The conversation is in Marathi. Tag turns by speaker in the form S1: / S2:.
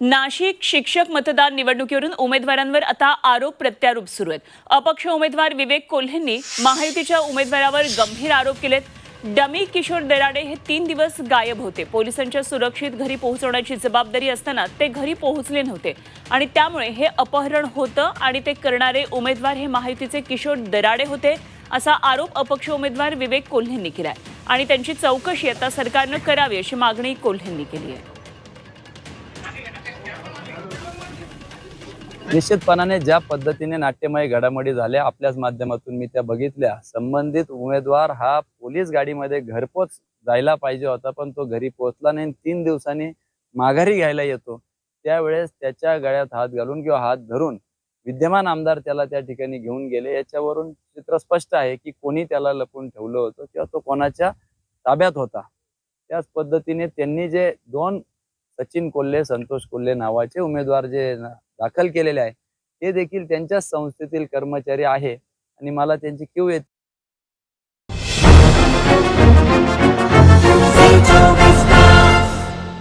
S1: नाशिक शिक्षक मतदार निवडणुकीवरून उमेदवारांवर आता आरोप प्रत्यारोप सुरू आहेत. अपक्ष उमेदवार विवेक कोल्हेंनी महायुतीच्या उमेदवारावर गंभीर आरोप केलेत. डमी किशोर दराडे हे तीन दिवस गायब होते. पोलिसांच्या सुरक्षित घरी पोहोचवण्याची जबाबदारी असताना ते घरी पोहोचले नव्हते. आणि त्यामुळे हे अपहरण होतं आणि ते करणारे उमेदवार हे महायुतीचे किशोर दराडे होते असा आरोप अपक्ष उमेदवार विवेक कोल्हेंनी केलाय. आणि त्यांची चौकशी आता सरकारनं करावी अशी मागणी कोल्हेंनी केली आहे.
S2: निश्चितपणाने ज्या पद्धतीने नाट्यमय घडामोडी झाल्या आपल्याच माध्यमातून मी त्या बघितल्या. संबंधित उमेदवार हा पोलीस गाडीमध्ये घरपोच जायला पाहिजे होता पण तो घरी पोहोचला नाही तीन दिवसांनी माघारी घ्यायला येतो. त्यावेळेस त्याच्या गळ्यात हात घालून किंवा हात धरून विद्यमान आमदार त्याला त्या ठिकाणी घेऊन गेले. याच्यावरून चित्र स्पष्ट आहे की कोणी त्याला लपून ठेवलं होतं किंवा तो कोणाच्या ताब्यात होता. त्याच पद्धतीने त्यांनी जे दोन सचिन कोल्हे संतोष कोल्हे नावाचे उमेदवार जे दाखल केलेले आहे. ते देखील त्यांच्याच संस्थेतील कर्मचारी आहे आणि मला त्यांची क्यू येत